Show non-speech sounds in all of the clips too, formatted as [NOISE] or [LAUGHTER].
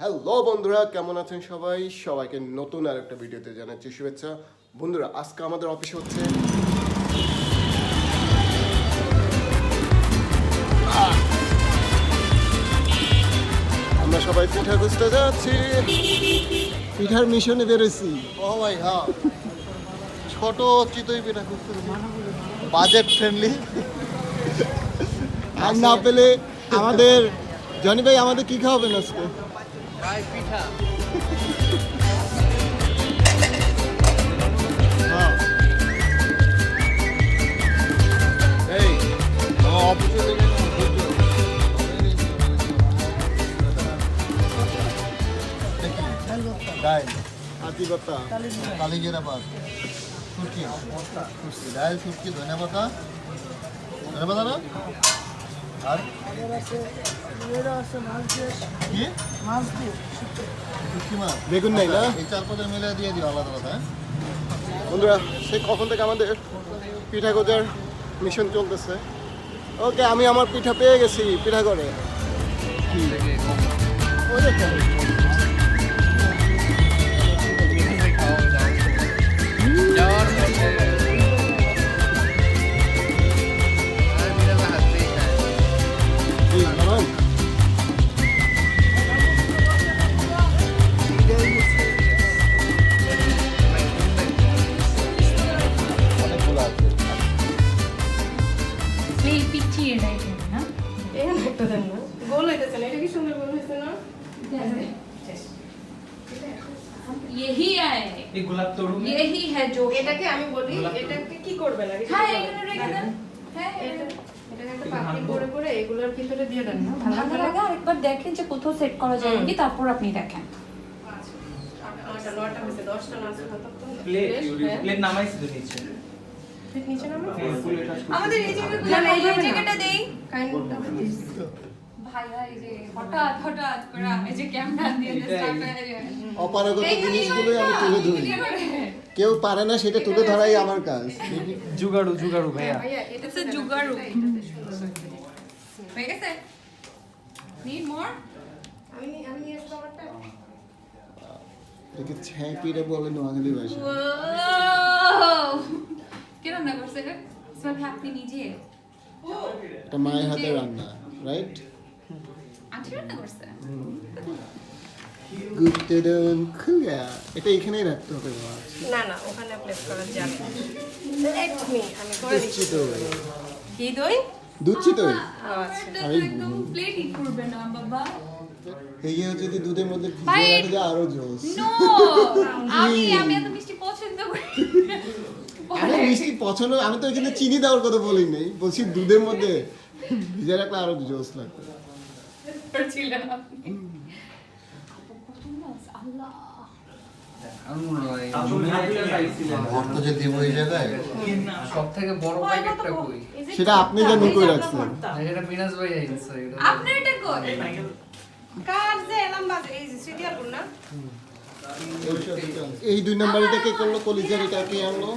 Hello বন্ধুরা, কেমন আছেন সবাই? সবাইকে নতুন আর একটা ভিডিওতে জানাচ্ছি শুভেচ্ছা। বন্ধুরা, আজকে আমাদের অফিসে হচ্ছে আমরা সবাই পিঠা খুঁজতে যাচ্ছি? পিঠার মিশনে বেরোছি ও ভাই হ্যাঁ। ছোট চিতই পিঠা খুঁজতে বাজেট ফ্রেন্ডলি আর না পেলে আমাদের জনি ভাই আমাদের কি খাওয়াবেন আজকে? ভাই হ্যাঁ। এই অফিসে হাতি কথা কালিজিরা পাত সুটকি সুটকি ডাইল সুটকি ধনে পাতা ধনে পাতা না? আর? কি? শুটকি মাছ। বেগুন নাই না? এই চার মিলে দিয়ে দিও আলাদা আলাদা হ্যাঁ? বন্ধুরা সে কখন থেকে আমাদের পিঠা গোজার মিশন চলতেছে? ওকে আমি আমার পিঠা পেয়ে গেছি পিঠা করে ওই দেখো। এই, আরেকবার দেখেন যে কোথাও সেট করা যায় নাকি তারপর আপনি দেখেন। আচ্ছা কতক্ষণ? প্লেট হ্যাঁ। হ্যাঁ, প্লেট আসবে। আমাদের এই জায়গাগুলো না, না, এই হবে না। জায়গাটা দেই। Kind of this. ভাইয়া এই যে হঠাৎ হঠাৎ করে এই যে ক্যামেরা দিয়ে অপারগত জিনিসগুলোই আমি তুলে ধরি। কেউ পারে না সেটা তুলে ধরাই আমার কাজ। জুগাড়ু জুগাড়ু ভাইয়া। এটা জুগাড়ু। হয়ে গেছে? নিড মোর আমি নি- আমি নিয়ে আসব আমারটা। একে ছ্যাঁকিটা বলে নোয়াখালী ভাষা কে রান্না করছে রে? সব আপনি নিজে। এটা মায়ের হাতে রান্না রাইট আন্টি রান্না করছে? গুড ডন খুয়া এটা এখানেই রাখতে হবে মাছ না না ওখানে প্লেস করা যাবে Let me, আমি করে দুচ্ছি। দিচ্ছি তো কি দই? দুচ্ছি তো আচ্ছা। এটা আমি তো একদম প্লেটই করবে না বাবা। এই যদি দুধের মধ্যে ভিজিয়ে রাখা যায় আরও জোস। নো [LAUGHS] আমি আমি এত মিষ্টি পছন্দ করি। আমি মিষ্টি পছন্দ আমি তো এখানে চিনি দেওয়ার কথা বলি নাই বলছি দুধের মধ্যে ভিজে রাখলে আরও জোস জায়গায়? সব থেকে বড় প্যাকেটটা কই? সেটা আপনি জানেন কই রাখছেন? এটা বিনাশ ভাই আইছে এটা আপনি এটা কই? কার যে এলাম বাজে? এই যে সিরিয়াল না? এই দুই নাম্বারটা কে করল? কলিজার এটা কে আনলো?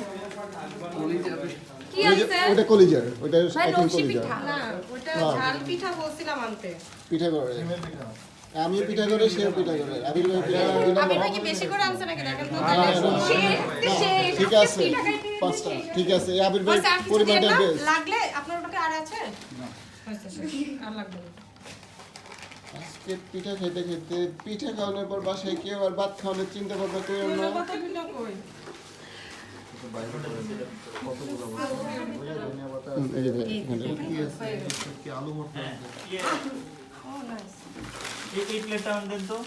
ওটা কলিজার ওটা এখন কলিজার। না ওটা। ঝাল পিঠা বলছিলাম আনতে। পিঠা করে। আমি পিঠা। করে সেও পিঠা করে। আবির ভাই পিঠা দুই আমি নাম্বার কি বেশি করে আনছে নাকি? দেখেন তো না, না, না, সে না, সে ঠিক আছে। পাঁচটা। ঠিক আছে এই আবির ভাই পরিমাণটা বেশ। লাগলে আপনার ওটাকে আর আছে? হয়েছে, আর লাগবে আজকে পিঠা খেতে খেতে পিঠা খাওয়ানোর পর বাসায় কেউ আর ভাত খাওয়ানোর চিন্তা ভাবনা করে না। ধন্যবাদ অভিনয় কই? হুম, এই যে ভাই, এখানে। কি আছে? কি আলু ভর্তা? আছে nice. এই এই প্লেটটা আন দেন তো।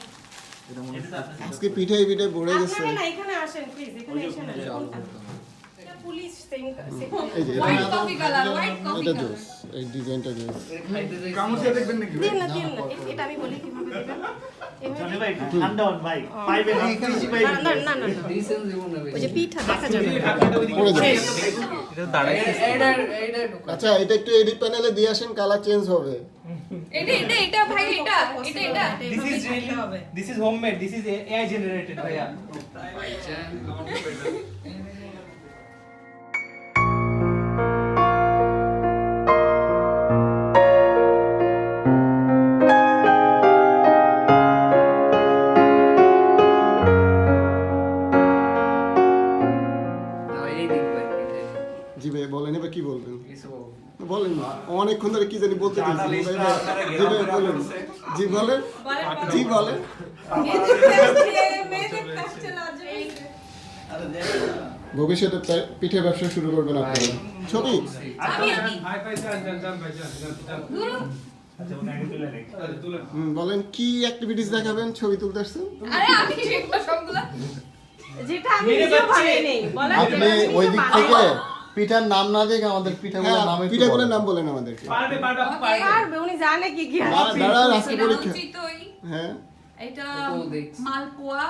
এটা এটা তো আপনার আজকে পিঠাই পিঠে ভরে গেছে। না এখানে আসেন প্লিজ এখানে এসে same white coffee colour white coffee এটা জোস এই ডিজাইনটা জোস দিন না দিন না এটা আমি বলি কীভাবে দিবেন? আচ্ছা এটা একটু এডিট প্যানেলে দিয়ে আসেন কালার চেঞ্জ হবে। এটা এটা এটা ভাই এটা এটা এটা। This is this is homemade this is AI generated ভাইয়া। [LAUGHS] বলতে জি বলেন। জি বলেন ভবিষ্যতে পিঠে ব্যবসা শুরু করবেন আপনারা ছবি। বলেন কি অ্যাক্টিভিটিস দেখাবেন? ছবি তুলতে আসছেন? আপনি ওই দিক থেকে পিঠার নাম না দেখে আমাদের পিঠাগুলোর হ্যাঁ নাম পিঠাগুলোর বলেন। নাম বলেন আমাদেরকে। পারবে পারবে উনি জানে কি কি আছে। দাঁড়া- দাঁড়ান আজকে পরীক্ষা হ্যাঁ। এটা মালপোয়া।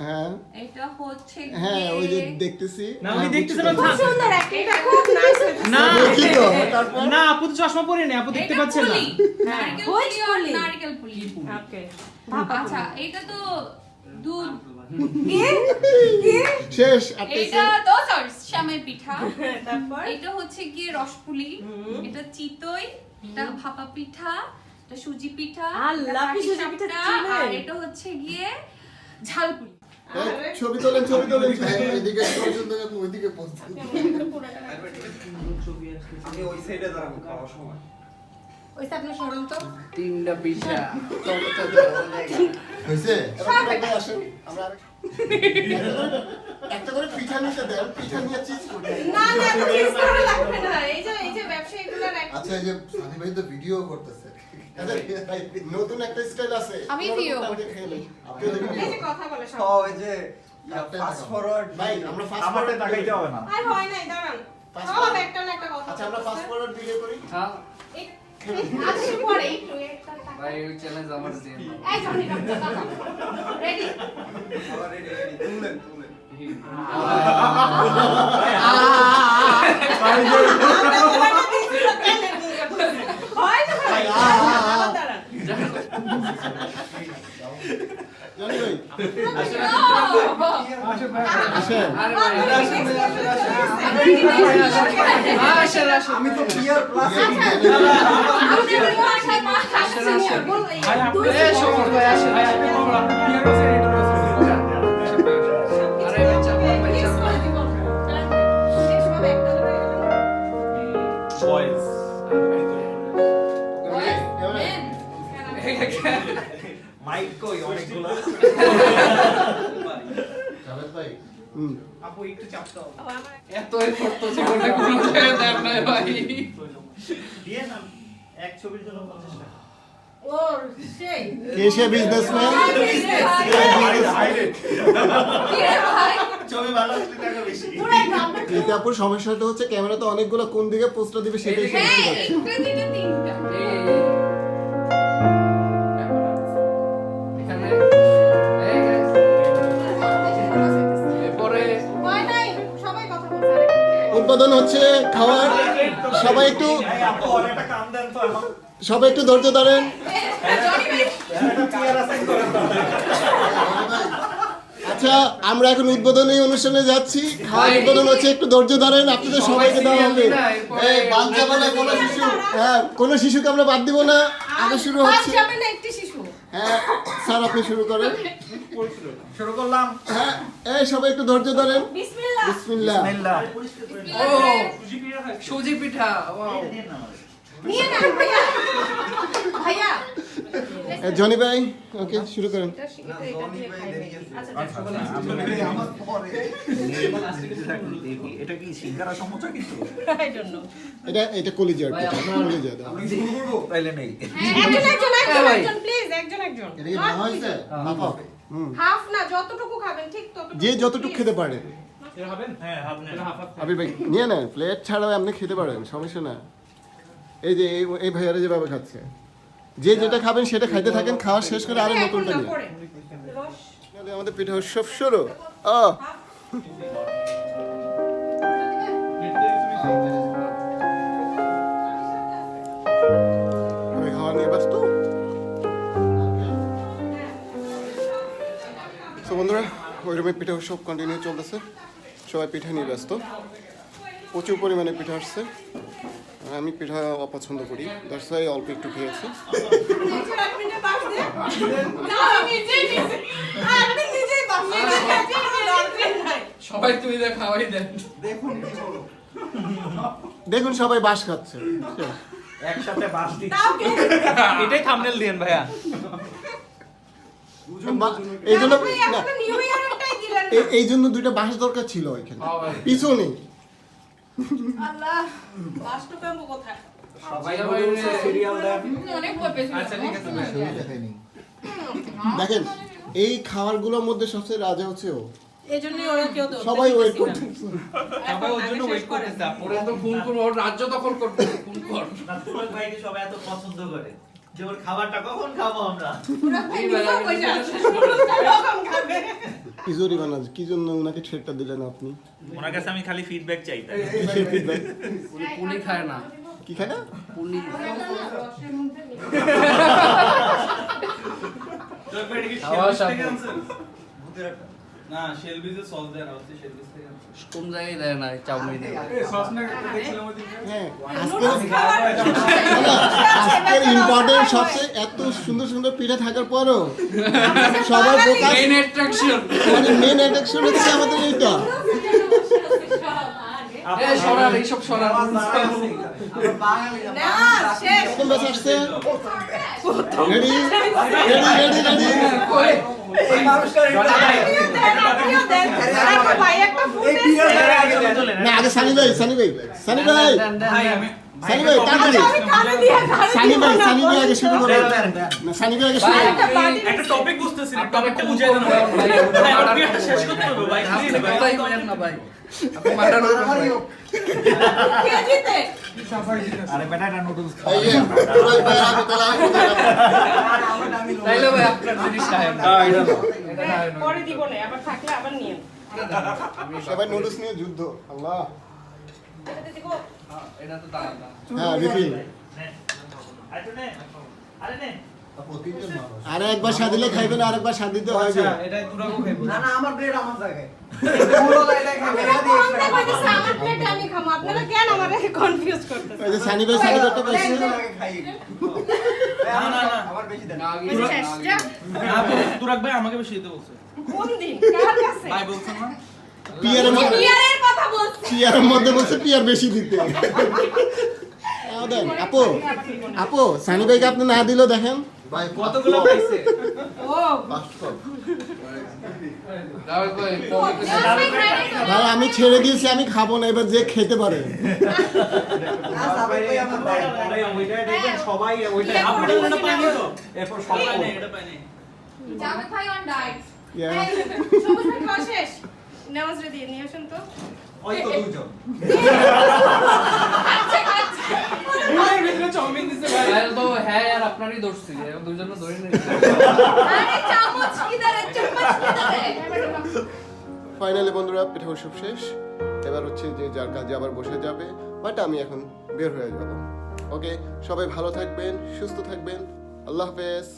হ্যাঁ। এটা হচ্ছে হ্যাঁ ওই যে দেখতেছি। না, আমি হ্যাঁ, না, খুব সুন্দর একটা এটা খুব নাইস না তো, তারপর? না আপু তো চশমা পরে নেই আপু দেখতে পাচ্ছেন না। হ্যাঁ, নারকেল পুলি নারকেল পুলি। ওকে আচ্ছা এটা তো দুধ শেষ এটা তো সরি শ্যামের পিঠা। [LAUGHS] তারপর? এটা হচ্ছে গিয়ে রসপুলি। এটা চিতই এটা ভাপা পিঠা এটা সুজি পিঠা আল্লাহ, সুজি পিঠা আর এটা হচ্ছে গিয়ে ঝালপুরি এই, ছবি তোলেন ছবি তোলেন। হ্যাঁ। এদিকে ওইদিকে পৌঁছান আপনি তো। তিনটা পিঠা। আসেন, আমরা একটা করে পিঠা নিতে দেন পিঠা নিয়ে চিজ করি না না চিজ করা লাগবে না। এই যে এই যে ব্যবসায়ীগুলোর আচ্ছা এই যে সানি ভাই তো ভিডিও করতেছে। আচ্ছা, নতুন একটা স্টাইল আছে। আমি করতেছি। এই যে কথা বলে সব। ওই যে ফাস্ট ফরওয়ার্ড ভাই আমরা ফাস্ট ফরওয়ার্ড তাকাইতে হবে না। আর হয় নাই দাঁড়ান। Fast একটা না একটা কথা আচ্ছা আমরা ফাস্ট ফরওয়ার্ড ভিডিও করি। হ্যাঁ। ভাই ওই চ্যালেঞ্জ আমার দিয়ে এই জনি রেডি আবার রেডি রেডি তুলেন তুলেন হয় না ভাই দাঁড়ান, দাঁড়ান। জানি ভাই Oh! আসেন আরে ভাই আসেন আসেন আমি তো ক্লিয়ার প্লাস এই সমর ভাই আসেন আপু একটু চাপ দাও এত এফোর্ট তো জীবনে কোনো জায়গায় দেন ভাই। দিয়ে না এক ছবির জন্য 50 টাকা। ওর সেই। এশিয়া বিজনেসম্যান সমস্যাটা হচ্ছে ক্যামেরাতে অনেকগুলো কোন দিকে পোস্টার দিবে সেটাই এদিকে। সমস্যা হচ্ছে। উদ্বোধন হচ্ছে, খাওয়ার। সবাই একটু সবাই একটু ধৈর্য ধরেন। আচ্ছা আমরা এখন উদ্বোধনী অনুষ্ঠানে যাচ্ছি। খাওয়ার উদ্বোধন হচ্ছে, একটু ধৈর্য ধরেন, আপনাদের সবাইকে দেওয়া হবে। কোনো শিশু। হ্যাঁ কোনো শিশুকে আমরা বাদ দিব না। আগে শুরু হচ্ছে। হ্যাঁ স্যার আপনি শুরু করেন। শুরু করলাম। হ্যাঁ এই সবাই একটু ধৈর্য ধরেন। বিসমিল্লাহ। বিসমিল্লাহ। বিসমিল্লাহ। ও সুজি পিঠা। সুজি পিঠা এ, জনি ভাই ওকে শুরু করেন এটা কি সিঙ্গারা কিন্তু. এটা এটা কলিজার ভাই, আপনার- কলিজা শুরু করব তাইলে নেই। একজন একজন একজন ভাই। একজন প্লিজ একজন একজন। এটা কি ভাঙা হয়েছে? হাফ হাফ হাফ না যতটুকু খাবেন ঠিক ততটুকু যে যতটুকু খেতে পারে। হ্যাঁ আপনি আবির ভাই নিয়ে নেন প্লেট ছাড়াও আপনি খেতে পারেন সমস্যা না এই যে এই- ভাইয়ারা যেভাবে খাচ্ছে। যে যেটা খাবেন সেটা খাইতে থাকেন খাওয়া শেষ করে আরও নতুনটা নিয়ে তাহলে আমাদের পিঠা উৎসব শুরু। ও খাওয়া নিয়ে ব্যস্ত। তো বন্ধুরা ওইরকমই পিঠা উৎসব কন্টিনিউ চলতেছে। সবাই পিঠা নিয়ে ব্যস্ত। প্রচুর পরিমাণে পিঠা আসছে। আমি পিঠা অপছন্দ করি। দ্যাটস ওয়াই অল্প একটু খেয়েছি। সবাই তুমি খাওয়াই দেন। দেখুন সবাই বাস খাচ্ছে। একসাথে বাস দিচ্ছি। এটাই থাম্বনেল ভাইয়া। বা- এই জন্য না এই- এই জন্য দুইটা বাস দরকার ছিল ভাই। পিছনে আল্লাহ কোথায়? আচ্ছা [LAUGHS] দেখেন এই খাবারগুলোর মধ্যে সবচেয়ে রাজা হচ্ছে ও। সবাই ওয়েট করছে। সবাই ওর জন্য ওয়েট করতেছে। ওরা তো করব ওর রাজ্য দখল করতে খুন কর। সবাই এত পছন্দ করে। যে ওর খাবারটা কখন খাব আমরা? এই ভাই, আমি কি জন্য ওনাকে ছেড়টা দিলেন আপনি? ওনার কাছে আমি খালি ফিডব্যাক চাই তাই উনি পুলি খায় না। কি খায় না? পুলি। না শেলবিজে সস দেয় হচ্ছে শেলবিজ থেকে কোন জায়গায় দেয় না চাউমিনে? হ্যাঁ? আজকের ইম্পর্টেন্ট সবচেয়ে এত সুন্দর সুন্দর পিঠা থাকার পরও সবার ফোকাস মেইন অ্যাট্রাকশন মানে মেন অ্যাট্রাকশন হচ্ছে আমাদের এইটা। সরার এইসব সরার [LAUGHS] না আগে সানি ভাই সানি ভাই সানি ভাই। সানি ভাই তাড়াতাড়ি। আমি কানে দিয়ে কানে সানি ভাই সানি ভাই আগে শুরু করো। সানি ভাই আগে শুরু একটা টপিক বুঝতেছি না টপিকটা বুঝাই দেন। ভাই, ভাই আপনি একটা শেষ করতে হবে ভাই। আপনি ভাই। বলেন না ভাই। আপনি মার্ডার করবেন কে জিতে আরে বেটা এটা নুডলস এই ভাই ভাই আগে তাহলে আমি কোথায় যাব? তাইলে ভাই আপনার জিনিস খায় না এটা পরে দিব না আবার থাকলে আবার নিয়ে। সবাই নুডলস নিয়ে যুদ্ধ আল্লাহ। দিব। হ্যাঁ রিফিল আরে নে নে একবার স্বাদিলে খাইবেন আর একবার স্বাদ দিতে হবে। এটা দুরাকও খাইবো না না আমার ব্রেড আমার জায়গায়। আপনারা কম দেখো যে আমার প্লেট আমি খামো আপনারা কেন আমারে কনফিউজ করতেছেন? এই যে সানি ভাই সানি করতে পারছে না না না আমার বেশি দেন। না না। দুরাক ভাই আমাকে বেশি দিতে বলছে। কোন দিন? কার কাছে? ভাই বলছেন না? পিয়ারের মধ্যে কথা বলছি। পিয়ারের মধ্যে বলছে পিয়ার বেশি দিতে। দেন আপু আপু সানি ভাইকে আপনি না দিলেও দেখেন। ভাই কতগুলো পাইছে? ও। ভাই আমি ছেড়ে দিয়েছি আমি খাব না এবার যে খেতে পারে। সবাই ওইটা আপনি ওটা পাইনি তো এরপর সবাই এটা পাইনি জাভেদ ভাই অন ডায়েট Yeah. সবুজ ভাই খাওয়া শেষ নামাজ রেডি নিয়ে আসুন তো। ওই তো দুইজন। পুরো ভিতরে চাউমিন দিছে ভাই। তাহলে তো হ্যাঁ আর আপনারই দোষছি দুজন ধরে নিয়েছি আরে চামচ কিদারে চামচ কিদারে ফাইনালি বন্ধুরা পিঠা উৎসব শেষ। এবার হচ্ছে যে যার কাজে আবার বসে যাবে বাট আমি এখন বের হয়ে যাব। ওকে সবাই ভালো থাকবেন সুস্থ থাকবেন। আল্লাহ হাফেজ।